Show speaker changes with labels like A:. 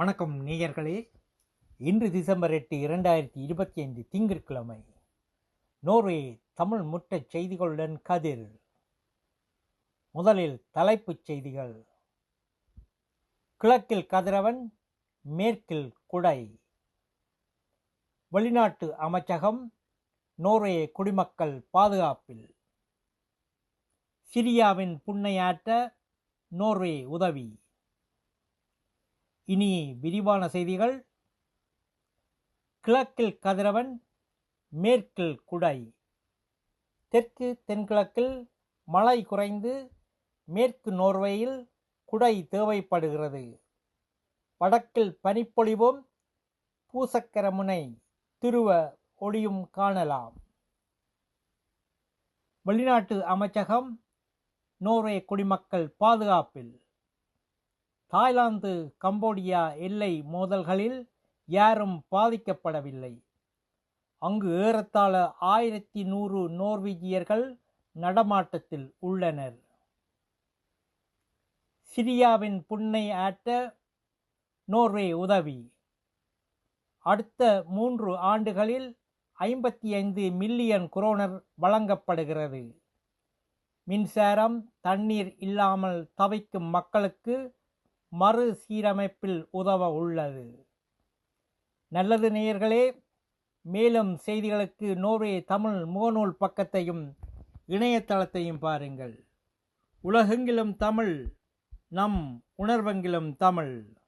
A: வணக்கம் நேயர்களே. இன்று டிசம்பர் எட்டு இரண்டாயிரத்தி இருபத்தி ஐந்து திங்கட்கிழமை. நோர்வே தமிழ் முற்றச் செய்திகளுடன் கதிர். முதலில் தலைப்புச் செய்திகள். கிழக்கில் கதிரவன் மேற்கில் குடை. வெளிநாட்டு அமைச்சகம் நோர்வே குடிமக்கள் பாதுகாப்பில். சிரியாவின் புண்ணையாற்ற நோர்வே உதவி. இனி விரிவான செய்திகள். கிழக்கில் கதிரவன் மேற்கில் குடை. தெற்கு தென்கிழக்கில் மழை குறைந்து மேற்கு நோர்வேயில் குடை தேவைப்படுகிறது. வடக்கில் பனிப்பொழிவும் பூசக்கரமுனை துருவ ஒளியும் காணலாம். வெளிநாட்டு அமைச்சகம் நோர்வே குடிமக்கள் பாதுகாப்பில். தாய்லாந்து கம்போடியா எல்லை மோதல்களில் யாரும் பாதிக்கப்படவில்லை. அங்கு ஏறத்தாழ ஆயிரத்தி நூறு நோர்வீஜியர்கள் நடமாட்டத்தில் உள்ளனர். சிரியாவின் புண்ணை ஆற்ற நோர்வே உதவி. அடுத்த மூன்று ஆண்டுகளில் ஐம்பத்தி ஐந்து மில்லியன் குரோனர் வழங்கப்படுகிறது. மின்சாரம் தண்ணீர் இல்லாமல் தவிக்கும் மக்களுக்கு மறு சீரமைப்பில் உதவ உள்ளது. நல்லது நேயர்களே மேலும் செய்திகளுக்கு நோர்வே தமிழ் முகநூல் பக்கத்தையும் இணையதளத்தையும் பாருங்கள். உலகெங்கிலும் தமிழ் நம் உணர்வெங்கிலும் தமிழ்.